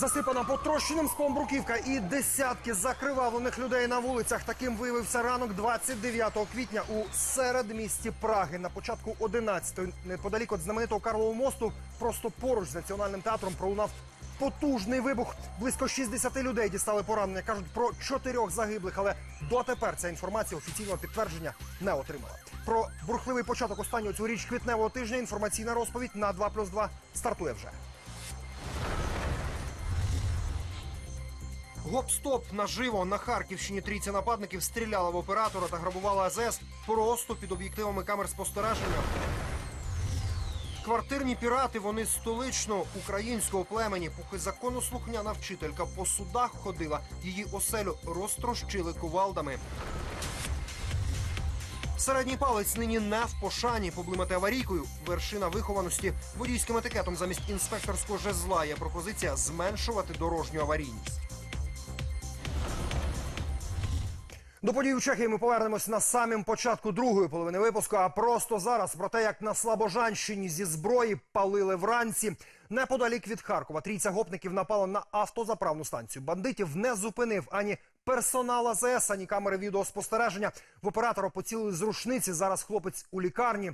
Засипана потрощеним склом бруківка і десятки закривавлених людей на вулицях. Таким виявився ранок 29 квітня у середмісті Праги. На початку 11-ї, неподалік від знаменитого Карлового мосту, просто поруч з національним театром пролунав потужний вибух. Близько 60 людей дістали поранення. кажуть про чотирьох загиблих, але дотепер ця інформація офіційного підтвердження не отримала. Про бурхливий початок останнього цьогоріч квітневого тижня інформаційна розповідь на 2+,2 стартує вже. Гоп-стоп наживо на Харківщині трійця нападників стріляла в оператора та грабувала АЗС просто під об'єктивами камер спостереження. Квартирні пірати вони столичного українського племені. Поки законослухняна вчителька по судах ходила, її оселю розтрощили кувалдами. Середній палець нині не в пошані поблимати аварійкою. Вершина вихованості водійським етикетом замість інспекторського жезла є пропозиція зменшувати дорожню аварійність. До подій у Чехії ми повернемось на самім початку другої половини випуску. А просто зараз про те, як на Слобожанщині зі зброї палили вранці. Неподалік від Харкова трійця гопників напала на автозаправну станцію. Бандитів не зупинив ані персонал АЗС, ані камери відеоспостереження. В оператора поцілили з рушниці. Зараз хлопець у лікарні.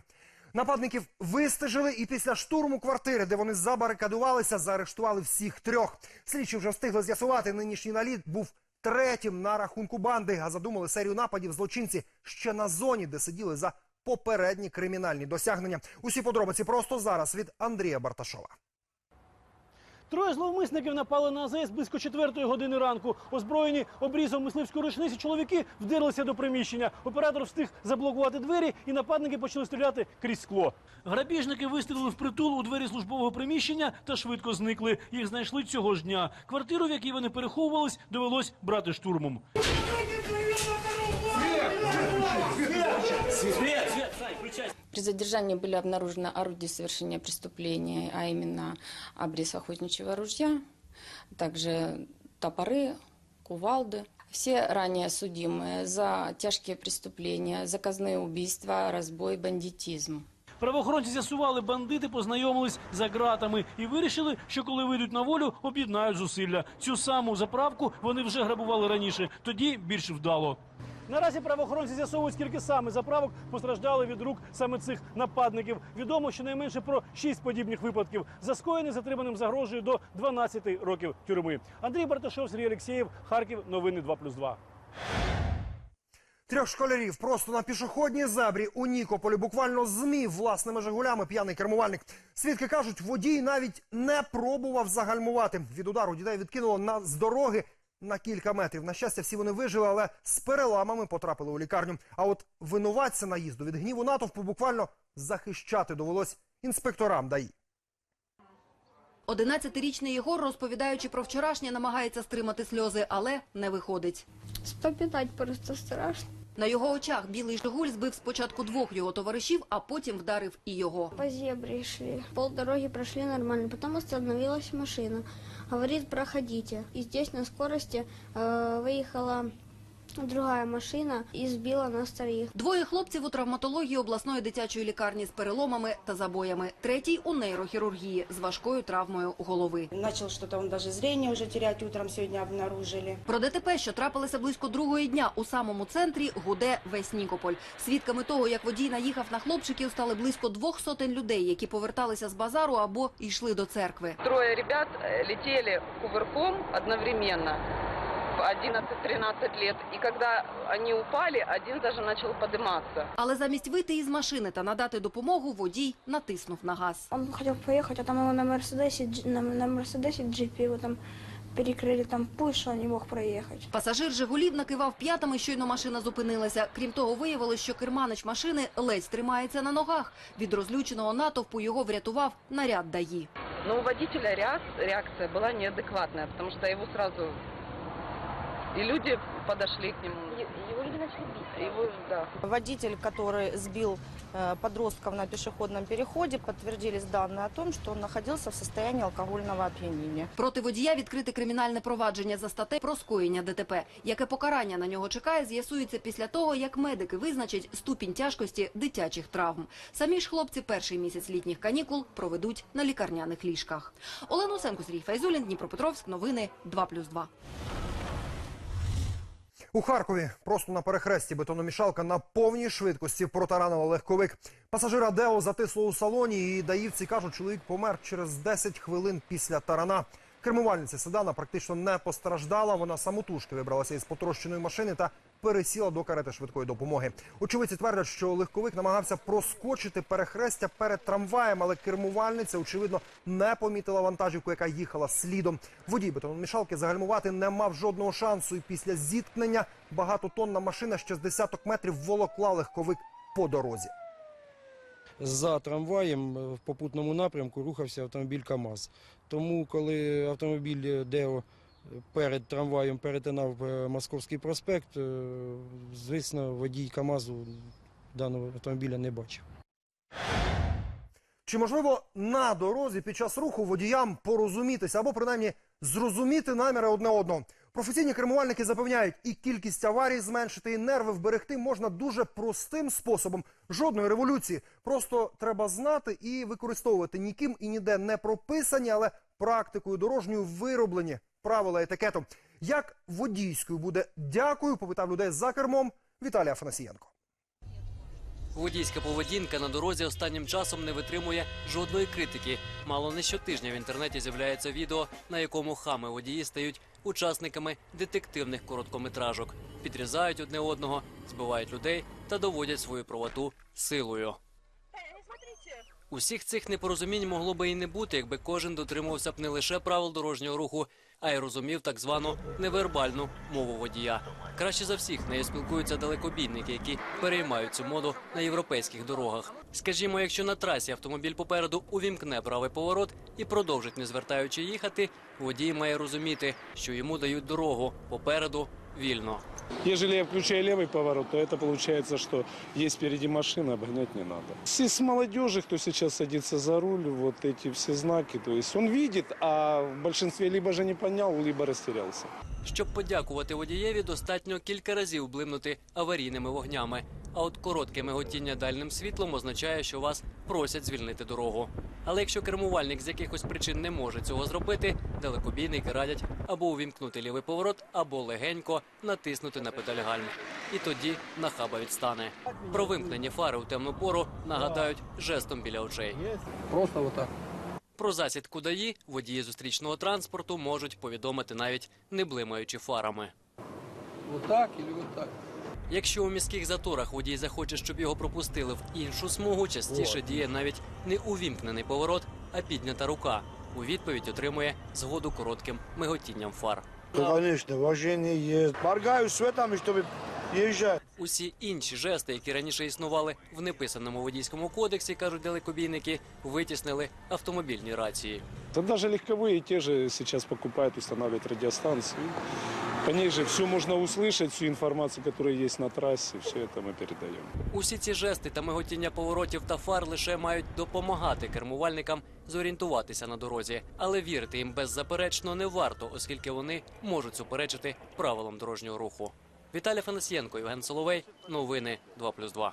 Нападників вистежили і після штурму квартири, де вони забарикадувалися, заарештували всіх трьох. Слідчі вже встигли з'ясувати, нинішній наліт був третім на рахунку банди. А задумали серію нападів злочинці ще на зоні, де сиділи за попередні кримінальні досягнення. Усі подробиці просто зараз від Андрія Барташова. Троє зловмисників напали на АЗС близько четвертої години ранку. Озброєні обрізом мисливської рушниці чоловіки вдерлися до приміщення. Оператор встиг заблокувати двері, і нападники почали стріляти крізь скло. Грабіжники вистрілили в притул у двері службового приміщення та швидко зникли. Їх знайшли цього ж дня. Квартиру, в якій вони переховувались, довелось брати штурмом. При задержании были обнаружены орудия совершения преступления, а именно обрез охотничьего ружья, также топоры, кувалды. Все ранее судимые за тяжкие преступления, заказные убийства, разбой, бандитизм. Правоохоронці з'ясували, бандити познайомились за ґратами і вирішили, що коли вийдуть на волю, об'єднають зусилля. Цю саму заправку вони вже грабували раніше, тоді більш вдало. Наразі правоохоронці з'ясовують, скільки саме заправок постраждали від рук саме цих нападників. Відомо щонайменше про шість подібних випадків. За затриманим загрожує до 12 років тюрми. Андрій Барташов, Сергій Алексєєв, Харків. Новини 2+,2. Трьох школярів просто на пішохідній зебрі у Нікополі буквально змів власними жигулями п'яний кермувальник. Свідки кажуть, водій навіть не пробував загальмувати. Від удару дітей відкинуло на з дороги на кілька метрів. На щастя, всі вони вижили, але з переламами потрапили у лікарню. А от винуватця наїзду від гніву натовпу буквально захищати довелось інспекторам ДАІ. 11-річний Єгор, розповідаючи про вчорашнє, намагається стримати сльози, але не виходить. Спопитать просто страшно. На його очах білий «Жигуль» збив спочатку двох його товаришів, а потім вдарив і його. По зебре шли. Полдороги прошли нормально. Потом остановилась машина. Говорит, проходите. И здесь на скорости э, выехала другая машина и сбила нас троих. Двоє хлопців у травматології обласної дитячої лікарні з переломами та забоями. Третій у нейрохірургії з важкою травмою голови. Начал что-то он даже зрение уже терять утром сегодня обнаружили. Про ДТП, що трапилося близько другої дня у самому центрі, гуде весь Нікополь. Свідками того, як водій наїхав на хлопчиків, стали близько двох сотень людей, які поверталися з базару або йшли до церкви. Трое ребят э, летели кувырком одновременно 11-13 лет. И когда они упали, один даже начал подниматься. Але замість вийти із машини та надати допомогу, водій натиснув на газ. Он хотел поехать, а там его на Мерседесе, дж- на, на Мерседесе джипе его там перекрыли там путь, что он не мог проехать. Пасажир «Жигулів» накивав п'ятами, щойно машина зупинилася. Крім того, виявилось, що керманич машини ледь тримається на ногах. Від розлюченого натовпу його врятував наряд ДАІ. Но у водителя реак- реакция была неадекватная, потому что его сразу... И люди подошли к нему. Его люди Его, да. Водитель, который сбил э, подростков на пешеходном переходе, подтвердились данные о том, что он находился в состоянии алкогольного опьянения. Проти водія відкрите кримінальне провадження за статтею про скоєння ДТП. Яке покарання на нього чекає, з'ясується після того, як медики визначать ступінь тяжкості дитячих травм. Самі ж хлопці перший місяць літніх канікул проведуть на лікарняних ліжках. Олена Усенко, Сергій Файзулін, Дніпропетровськ. Новини 2+,2. У Харкові просто на перехресті бетономішалка на повній швидкості протаранила легковик. Пасажира Део затисло у салоні і даївці кажуть, чоловік помер через 10 хвилин після тарана. Кермувальниця седана практично не постраждала. Вона самотужки вибралася із потрощеної машини та пересіла до карети швидкої допомоги. Очевидці твердять, що легковик намагався проскочити перехрестя перед трамваєм, але кермувальниця, очевидно, не помітила вантажівку, яка їхала слідом. Водій бетономішалки загальмувати не мав жодного шансу. І після зіткнення багатотонна машина ще з десяток метрів волокла легковик по дорозі. За трамваєм в попутному напрямку рухався автомобіль КАМАЗ. Тому, коли автомобіль ДЕО перед трамваєм перетинав е, Московський проспект, е, звісно, водій КАМАЗу даного автомобіля не бачив. Чи можливо на дорозі під час руху водіям порозумітися або принаймні зрозуміти наміри одне одного? Професійні кермувальники запевняють, і кількість аварій зменшити, і нерви вберегти можна дуже простим способом. Жодної революції. Просто треба знати і використовувати ніким і ніде не прописані, але практикою дорожньою вироблені правила етикету. Як водійською буде дякую, попитав людей за кермом Віталій Афанасієнко. Водійська поведінка на дорозі останнім часом не витримує жодної критики. Мало не щотижня в інтернеті з'являється відео, на якому хами водії стають учасниками детективних короткометражок, підрізають одне одного, збивають людей та доводять свою правоту силою. Усіх цих непорозумінь могло би і не бути, якби кожен дотримувався б не лише правил дорожнього руху, а й розумів так звану невербальну мову водія. Краще за всіх нею спілкуються далекобійники, які переймають цю моду на європейських дорогах. Скажімо, якщо на трасі автомобіль попереду увімкне правий поворот і продовжить, не звертаючи їхати, водій має розуміти, що йому дають дорогу попереду вільно. Ежели я включаю левый поворот, то это получается, что есть впереди машина, обгонять не надо. Все с молодежи, кто сейчас садится за руль, вот эти все знаки, то есть он видит, а в большинстве либо же не понял, либо растерялся. Щоб подякувати водієві, достатньо кілька разів блимнути аварійними вогнями. А от коротке миготіння дальним світлом означає, що вас просять звільнити дорогу. Але якщо кермувальник з якихось причин не може цього зробити, далекобійники радять або увімкнути лівий поворот, або легенько натиснути на педаль гальм. І тоді нахаба відстане. Про вимкнені фари у темну пору нагадають жестом біля очей. Просто отак. Про засідку ДАІ водії зустрічного транспорту можуть повідомити навіть не блимаючи фарами. Отак і отак. Якщо у міських заторах водій захоче, щоб його пропустили в іншу смугу, частіше діє навіть не увімкнений поворот, а піднята рука. У відповідь отримує згоду коротким миготінням фар. Конечно, вождение есть. Моргаю светами, чтобы езжать. Усі інші жести, які раніше існували в неписаному водійському кодексі, кажуть далекобійники, витіснили автомобільні рації. Да даже легковые те же сейчас покупают, устанавливают радиостанции. По ней же все можно услышать, всю информацию, которая есть на трассе, все это мы передаем. Усі ці жести та миготіння поворотів та фар лише мають допомагати кермувальникам зорієнтуватися на дорозі, але вірити їм беззаперечно не варто, оскільки вони можуть суперечити правилам дорожнього руху. Віталій Фанасієнко, Євген Соловей. Новини 2+,2.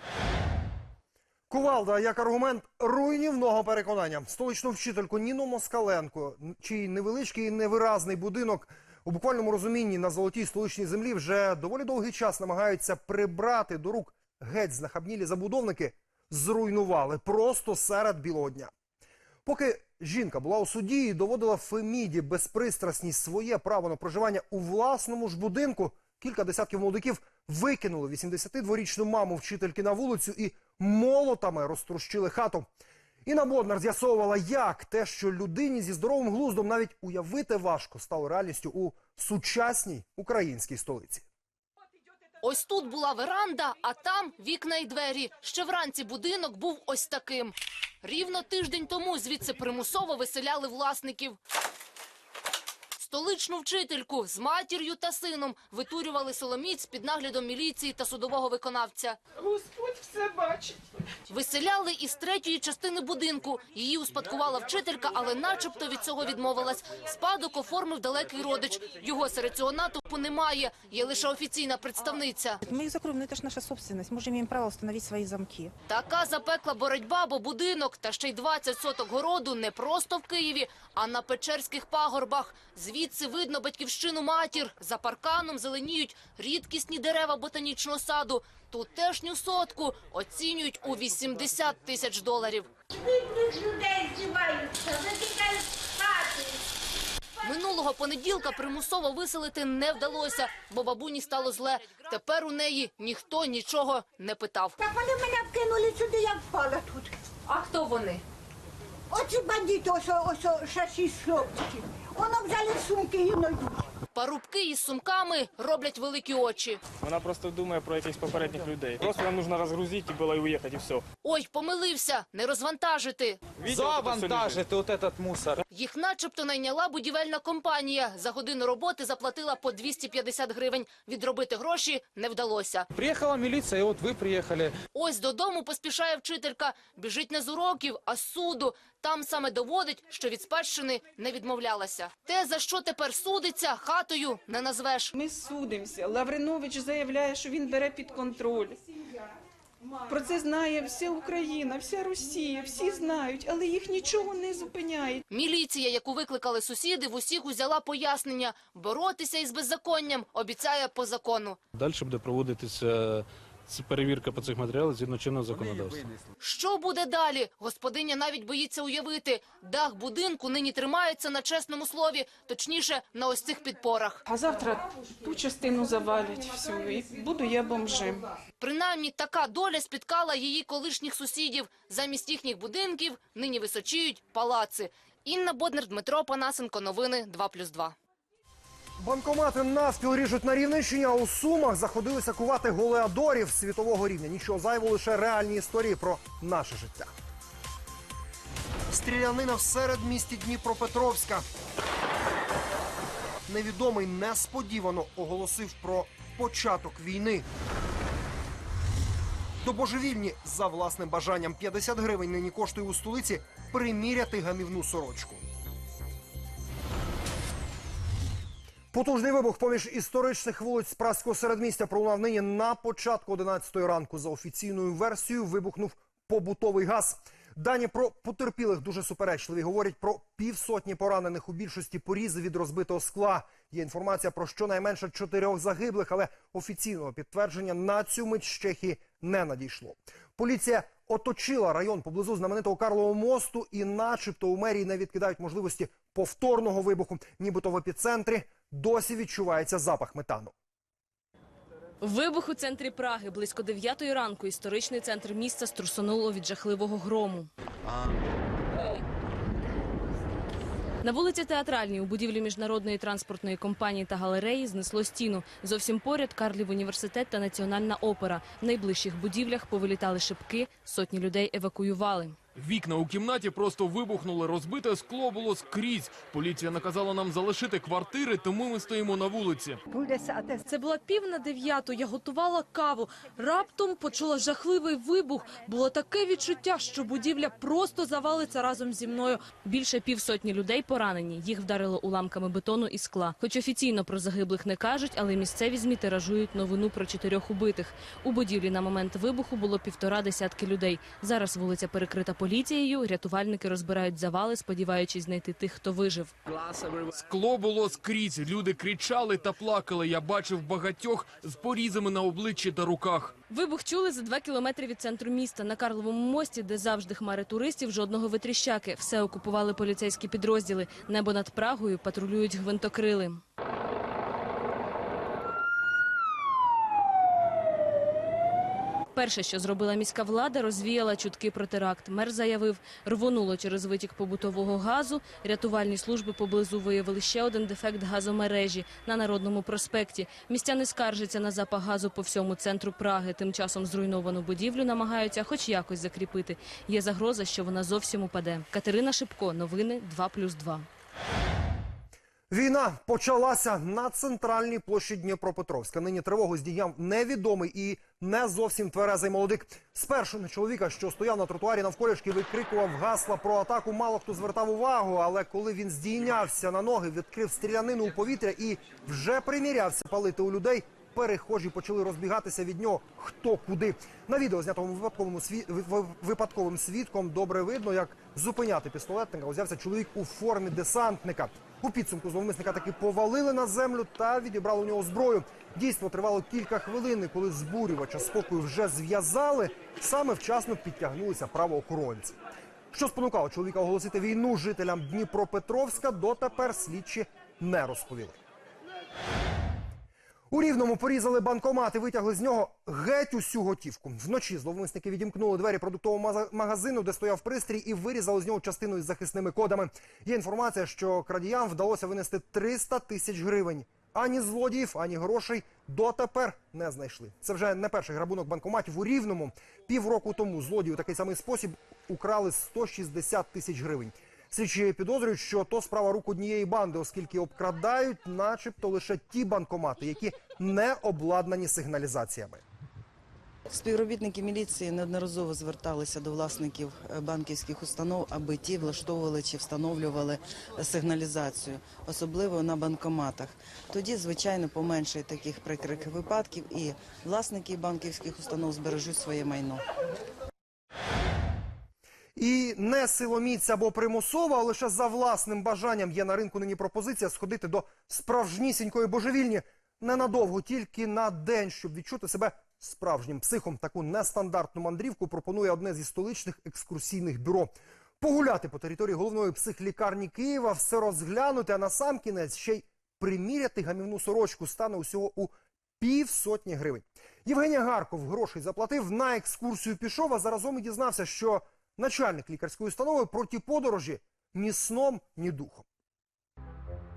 Кувалда як аргумент руйнівного переконання. Столичну вчительку Ніну Москаленко, чий невеличкий і невиразний будинок у буквальному розумінні на золотій столичній землі вже доволі довгий час намагаються прибрати до рук геть знахабнілі забудовники, зруйнували просто серед білого дня. Поки жінка була у суді і доводила Феміді безпристрасність своє право на проживання у власному ж будинку, кілька десятків молодиків викинули 82-річну маму вчительки на вулицю і молотами розтрощили хату. Інна Боднар з'ясовувала, як те, що людині зі здоровим глуздом навіть уявити важко, стало реальністю у сучасній українській столиці. Ось тут була веранда, а там вікна й двері. Ще вранці будинок був ось таким. Рівно тиждень тому звідси примусово виселяли власників. Столичну вчительку з матір'ю та сином витурювали соломіць під наглядом міліції та судового виконавця. Господь все бачить. Виселяли із третьої частини будинку. Її успадкувала вчителька, але начебто від цього відмовилась. Спадок оформив далекий родич. Його серед цього натовпу немає. Є лише офіційна представниця. Мы их закроем, но это же наша собственность. Мы же имеем право установить свои замки. Така запекла боротьба, бо будинок та ще й 20 соток городу не просто в Києві, а на Печерських пагорбах. Звідси видно батьківщину матір. За парканом зеленіють рідкісні дерева ботанічного саду. Тутешню сотку оцінюють у 80 тисяч доларів. людей затікають хати. Минулого понеділка примусово виселити не вдалося, бо бабуні стало зле. Тепер у неї ніхто нічого не питав. Так вони мене вкинули сюди, я впала тут. А хто вони? Оці бандити, ось, ось, ще шість хлопчиків. Воно взяли сумки і йдуть. Парубки із сумками роблять великі очі. Вона просто думає про якихось попередніх людей. Просто нам нужно розгрузити було і уїхати, і все. Ой, помилився, не розвантажити. Завантажити вот этот мусор. Їх начебто найняла будівельна компанія. За годину роботи заплатила по 250 гривень. Відробити гроші не вдалося. Приехала милиция, и вот вы приехали. Ось додому поспішає вчителька. Біжить не з уроків, а з суду. Там саме доводить, що від спадщини не відмовлялася. Те, за що тепер судиться, хатою не назвеш. Ми судимося. Лавринович заявляє, що він бере під контроль. Про це знає вся Україна, вся Росія, всі знають, але їх нічого не зупиняє. Міліція, яку викликали сусіди, в усіх узяла пояснення. Боротися із беззаконням обіцяє по закону. Далі буде проводитися ц- перевірка по цих матеріалах згідно чинного законодавства. Що буде далі? Господиня навіть боїться уявити. Дах будинку нині тримається на чесному слові, точніше, на ось цих підпорах. А завтра ту частину завалять всю, і буду я бомжем. Принаймні, така доля спіткала її колишніх сусідів. Замість їхніх будинків нині височіють палаци. Інна Боднер, Дмитро Панасенко. Новини 2+,2. Банкомати навпіл ріжуть на Рівненщині, а у Сумах заходилися кувати голеадорів світового рівня. Нічого зайвого, лише реальні історії про наше життя. Стрілянина в середмісті Дніпропетровська. Невідомий несподівано оголосив про початок війни. До божевільні за власним бажанням 50 гривень нині коштує у столиці приміряти гамівну сорочку. Потужний вибух поміж історичних вулиць Праського середмістя пролунав нині на початку 11-ї ранку. За офіційною версією вибухнув побутовий газ. Дані про потерпілих дуже суперечливі. Говорять про півсотні поранених у більшості порізи від розбитого скла. Є інформація про щонайменше чотирьох загиблих, але офіційного підтвердження на цю мить з Чехії не надійшло. Поліція оточила район поблизу знаменитого Карлового мосту, і, начебто, у мерії не відкидають можливості повторного вибуху, нібито в епіцентрі досі відчувається запах метану. Вибух у центрі Праги близько 9 ранку. Історичний центр міста струсонуло від жахливого грому. На вулиці Театральній у будівлі міжнародної транспортної компанії та галереї знесло стіну. Зовсім поряд Карлів університет та національна опера. В найближчих будівлях повилітали шибки, сотні людей евакуювали. Вікна у кімнаті просто вибухнули, розбите скло було скрізь. Поліція наказала нам залишити квартири, тому ми стоїмо на вулиці. Це була пів на дев'яту. Я готувала каву. Раптом почула жахливий вибух. Було таке відчуття, що будівля просто завалиться разом зі мною. Більше півсотні людей поранені. Їх вдарило уламками бетону і скла. Хоч офіційно про загиблих не кажуть, але місцеві змі тиражують новину про чотирьох убитих. У будівлі на момент вибуху було півтора десятки людей. Зараз вулиця перекрита поліцією. Рятувальники розбирають завали, сподіваючись знайти тих, хто вижив. Скло було скрізь. Люди кричали та плакали. Я бачив багатьох з порізами на обличчі та руках. Вибух чули за два кілометри від центру міста на Карловому мості, де завжди хмари туристів, жодного витріщаки. Все окупували поліцейські підрозділи. Небо над Прагою патрулюють гвинтокрили. Перше, що зробила міська влада, розвіяла чутки про теракт. Мер заявив, рвонуло через витік побутового газу. Рятувальні служби поблизу виявили ще один дефект газомережі на Народному проспекті. Містяни скаржаться на запах газу по всьому центру Праги. Тим часом зруйновану будівлю намагаються хоч якось закріпити. Є загроза, що вона зовсім упаде. Катерина Шипко, новини 2+,2. Війна почалася на центральній площі Дніпропетровська. Нині тривогу здійняв невідомий і не зовсім тверезий молодик. Спершу на чоловіка, що стояв на тротуарі навколішки, викрикував гасла про атаку. Мало хто звертав увагу. Але коли він здійнявся на ноги, відкрив стрілянину у повітря і вже примірявся палити у людей. Перехожі почали розбігатися від нього хто куди. На відео, знятому випадковому сві... випадковим свідком, добре видно, як зупиняти пістолетника узявся чоловік у формі десантника. У підсумку зловмисника таки повалили на землю та відібрали у нього зброю. Дійство тривало кілька хвилин, коли збурювача спокою вже зв'язали, саме вчасно підтягнулися правоохоронці. Що спонукало чоловіка оголосити війну жителям Дніпропетровська, дотепер слідчі не розповіли. У Рівному порізали банкомат і витягли з нього геть усю готівку. Вночі зловмисники відімкнули двері продуктового магазину, де стояв пристрій, і вирізали з нього частину із захисними кодами. Є інформація, що крадіям вдалося винести 300 тисяч гривень. Ані злодіїв, ані грошей дотепер не знайшли. Це вже не перший грабунок банкоматів у Рівному. Півроку тому злодії у такий самий спосіб украли 160 тисяч гривень. Слідчі підозрюють, що то справа рук однієї банди, оскільки обкрадають, начебто, лише ті банкомати, які не обладнані сигналізаціями. Співробітники міліції неодноразово зверталися до власників е, банківських установ, аби ті влаштовували чи встановлювали сигналізацію, особливо на банкоматах. Тоді, звичайно, поменшає таких прикрих випадків, і власники банківських установ збережуть своє майно. І не силоміць або примусово, а лише за власним бажанням є на ринку нині пропозиція сходити до справжнісінької божевільні ненадовго, тільки на день, щоб відчути себе справжнім психом. Таку нестандартну мандрівку пропонує одне зі столичних екскурсійних бюро. Погуляти по території головної психлікарні Києва, все розглянути, а на сам кінець ще й приміряти гамівну сорочку стане усього у півсотні гривень. Євгенія Гарков грошей заплатив, на екскурсію пішов, а заразом і дізнався, що начальник лікарської установи про ті подорожі ні сном, ні духом.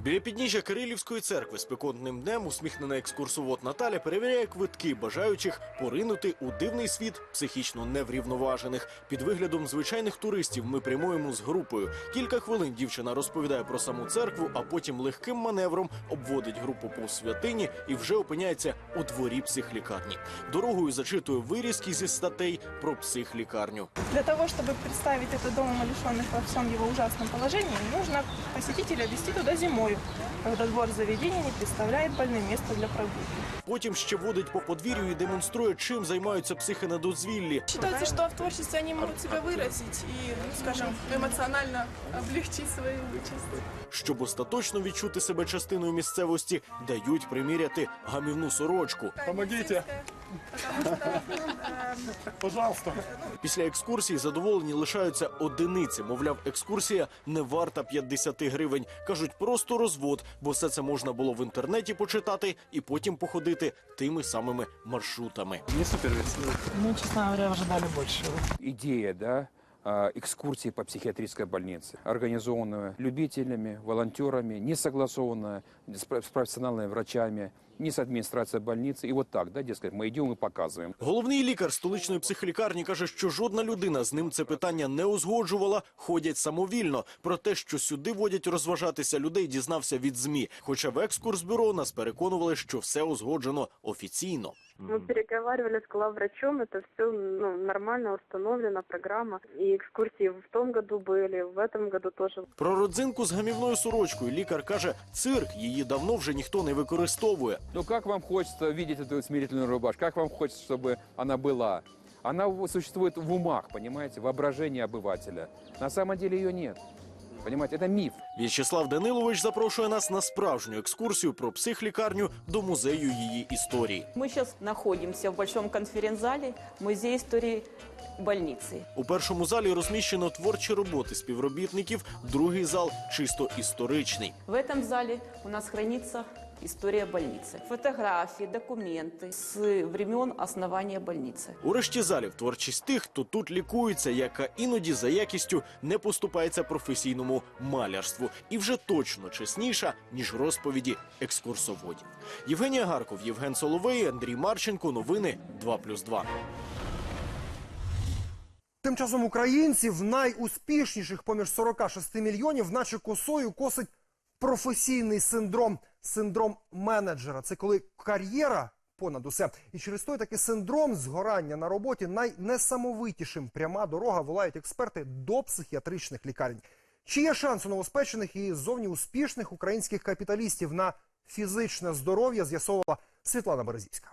Біля підніжжя Кирилівської церкви спекотним днем усміхнена екскурсовод Наталя перевіряє квитки бажаючих поринути у дивний світ психічно неврівноважених. Під виглядом звичайних туристів ми прямуємо з групою. Кілька хвилин дівчина розповідає про саму церкву, а потім легким маневром обводить групу по святині і вже опиняється у дворі психлікарні. Дорогою зачитує вирізки зі статей про психлікарню. Для того, чтобы представить этот дом умалишенных во всем его ужасном положении, нужно посетителя вести туда you. когда двор заведения не представляет больным места для прогулки. Потім ще водить по подвір'ю і демонструє, чим займаються психи на дозвіллі. Считается, что в творчестве они могут себя выразить и, ну, скажем, эмоционально облегчить свою участь. Щоб остаточно відчути себе частиною місцевості, дають приміряти гамівну сорочку. Помогите. Пожалуйста. Після екскурсії задоволені лишаються одиниці. Мовляв, екскурсія не варта 50 гривень. Кажуть, просто розвод, бо все це можна було в інтернеті почитати і потім походити тими самими маршрутами. Не супер весело. Ну, чесно говоря, ожидали больше. Ідея, да, экскурсии по психиатрической больнице, организованная любителями, волонтерами, не согласованная с с профессиональными врачами, не с администрацией больницы. И вот так, да, дескать, мы идем и показываем. Головний лікар столичної психлікарні каже, що жодна людина з ним це питання не узгоджувала, ходять самовільно. Про те, що сюди водять розважатися людей, дізнався від змі. Хоча в екскурсбюро нас переконували, що все узгоджено офіційно. Мы переговаривали с главврачом, это все ну, нормально установлена программа. И экскурсии в том году были, в этом году тоже. Про родзинку з гамівною сорочкою лікар каже, цирк її давно вже ніхто не використовує. Ну как вам хочется видеть эту смирительную рубашку? Как вам хочется, чтобы она была? Она в- существует в умах, понимаете, воображении обывателя. На самом деле ее нет. Понимаете, это миф. В'ячеслав Данилович запрошує нас на справжню екскурсію про психлікарню до музею її історії. Мы сейчас находимся в большом конференц-зале Музея истории больницы. У першому залі розміщено творчі роботи співробітників, другий зал чисто історичний. В этом зале у нас хранится история больницы. Фотографии, документы с времен основания больницы. У решті залів творчість тих, хто тут лікується, яка іноді за якістю не поступається професійному малярству, і вже точно чесніша ніж розповіді екскурсоводів. Євгенія Гарков, Євген Соловей, Андрій Марченко. Новини 2+,2. Тим часом українців найуспішніших поміж 46 мільйонів, наче косою косить професійний синдром, синдром менеджера. Це коли кар'єра понад усе. І через той такий синдром згорання на роботі найнесамовитішим пряма дорога волають експерти до психіатричних лікарень. Чи є шанс у новоспечених і зовні успішних українських капіталістів на фізичне здоров'я, з'ясовувала Світлана Березівська.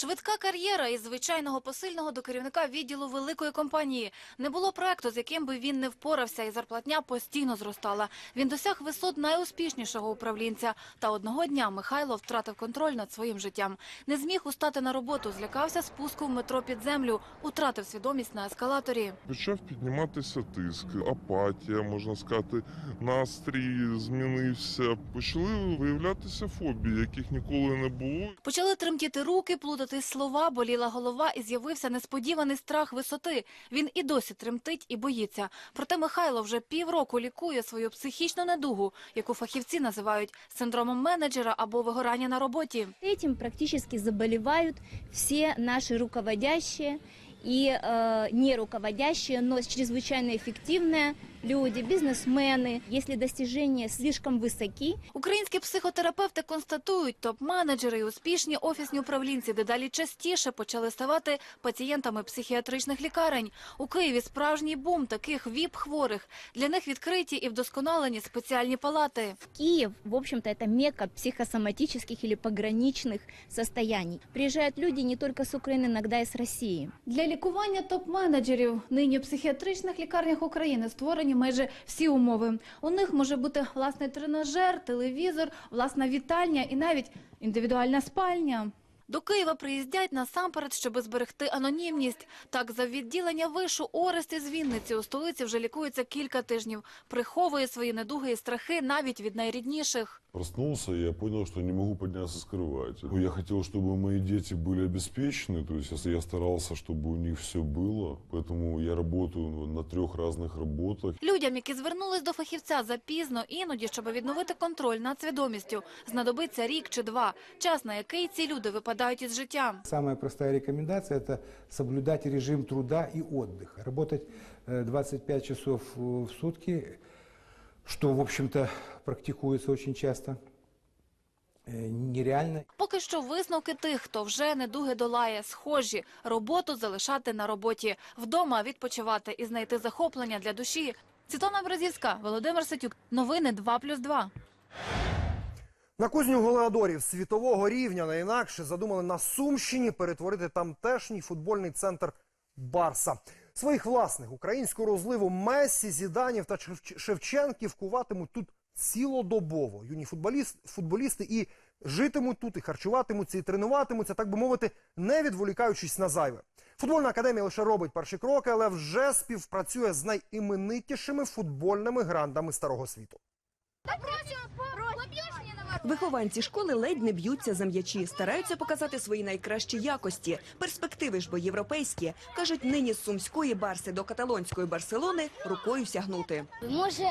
Швидка кар'єра із звичайного посильного до керівника відділу великої компанії. Не було проекту, з яким би він не впорався, і зарплатня постійно зростала. Він досяг висот найуспішнішого управлінця. Та одного дня Михайло втратив контроль над своїм життям. Не зміг устати на роботу, злякався спуску в метро під землю, утратив свідомість на ескалаторі. Почав підніматися тиск, апатія, можна сказати, настрій змінився. Почали виявлятися фобії, яких ніколи не було. Почали тремтіти руки, плутати слова, боліла голова і з'явився несподіваний страх висоти. Він і досі тремтить і боїться. Проте Михайло вже півроку лікує свою психічну недугу, яку фахівці називають синдромом менеджера або вигорання на роботі. Этим практически заболевают все наши руководящие и э, не руководящие, но чрезвычайно эффективные люди, бизнесмены. Если достижения слишком высоки, Українські психотерапевти констатують, топ-менеджери і успішні офісні управлінці дедалі частіше почали ставати пацієнтами психіатричних лікарень. У Києві справжній бум таких ВІП-хворих. Для них відкриті і вдосконалені спеціальні палати. Киев, в общем-то, это мекка психосоматических или пограничных состояний. Приезжают люди не только с Украины, иногда и с России. Для лікування топ-менеджерів нині в психіатричних лікарнях України створені майже всі умови. У них може бути власний тренажер, телевізор, власна вітальня і навіть індивідуальна спальня. До Києва приїздять насамперед, щоб зберегти анонімність. Так, за відділення вишу Орест із Вінниці у столиці вже лікується кілька тижнів. Приховує свої недуги і страхи навіть від найрідніших. Проснулся, и я понял, что не могу подняться с кровати. Ну, Я хотел, чтобы мои дети были обеспечены, то есть я старался, чтобы у них все было. Поэтому я работаю на трех разных работах. Людям, які звернулись до фахівця запізно, іноді, щоб відновити контроль над свідомістю, знадобиться рік чи два. Час, на який ці люди випадають із життя. Самая простая рекомендация – это соблюдать режим труда и отдыха. Работать э, 25 часов э, в сутки, что, в общем-то, практикуется очень часто, э, нереально. Поки що висновки тих, хто вже недуги долає, схожі. Роботу залишати на роботі, вдома відпочивати і знайти захоплення для душі. Світлана Бразівська, Володимир Сетюк. Новини 2+,2. На кузню голеадорів світового рівня не інакше задумали на Сумщині перетворити тамтешній футбольний центр Барса. Своїх власних українського розливу Мессі, Зіданів та Шев- Шевченків куватимуть тут цілодобово. Юні футболіст, футболісти і житимуть тут, і харчуватимуться, і тренуватимуться, так би мовити, не відволікаючись на зайве. Футбольна академія лише робить перші кроки, але вже співпрацює з найіменитішими футбольними грандами старого світу. Вихованці школи ледь не б'ються за м'ячі, стараються показати свої найкращі якості. Перспективи ж бо європейські. Кажуть, нині з сумської барси до каталонської Барселони рукою сягнути. Може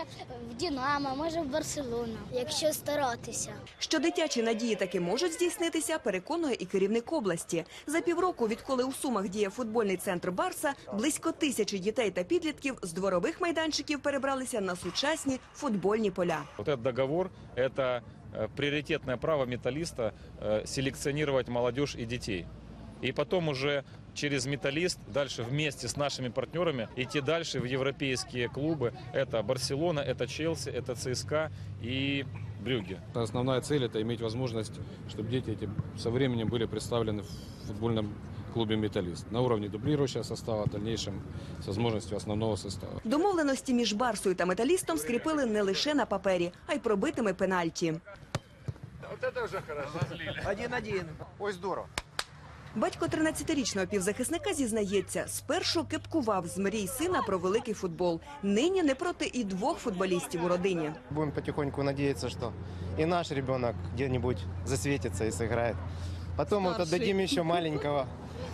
в Дінамо, може в Барселону, якщо старатися. Що дитячі надії таки можуть здійснитися, переконує і керівник області. За півроку, відколи у Сумах діє футбольний центр Барса, близько тисячі дітей та підлітків з дворових майданчиків перебралися на сучасні футбольні поля. Вот этот договор – это э, приоритетное право металлиста э, селекционировать молодежь и детей. И потом уже через металлист дальше вместе с нашими партнерами идти дальше в европейские клубы. Это Барселона, это Челси, это ЦСКА и Брюгге. Основная цель – это иметь возможность, чтобы дети эти со временем были представлены в футбольном клубе «Металлист» на уровне дублирующего состава, в дальнейшем с возможностью основного состава. Домовленості між Барсою та металістом скріпили не лише на папері, а й пробитими пенальті. Вот это уже хорошо. Один-один. Ось здорово. Батько 13-річного півзахисника зізнається, спершу кепкував з мрій сина про великий футбол. Нині не проти і двох футболістів у родині. Будем потихоньку надеяться, что и наш ребенок где-нибудь засветится и сыграет. Потом вот отдадим еще маленького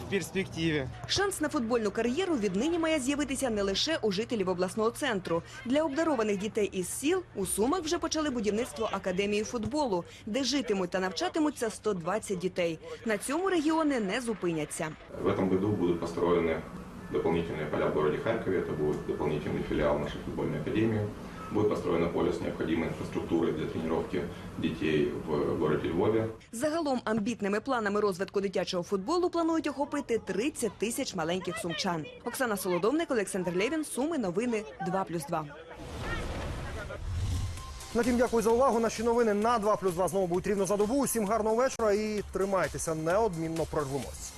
в перспективе. Шанс на футбольну кар'єру віднині має з'явитися не лише у жителів обласного центру. Для обдарованих дітей із сіл у Сумах вже почали будівництво академії футболу, де житимуть та навчатимуться 120 дітей. На цьому регіони не зупиняться. В этом году будут построены дополнительные поля в городе Харькове. Это будет дополнительный филиал нашей футбольной академии. Будет построено поле с необходимой инфраструктурой для тренировки детей в городе Львове. Загалом амбітними планами розвитку дитячого футболу планують охопити 30 тисяч маленьких сумчан. Оксана Солодовник, Олександр Левін, Суми, новини 2+,2. На тім дякую за увагу. Наші новини на 2 плюс 2 знову будуть рівно за добу. Усім гарного вечора і тримайтеся, неодмінно прорвемось.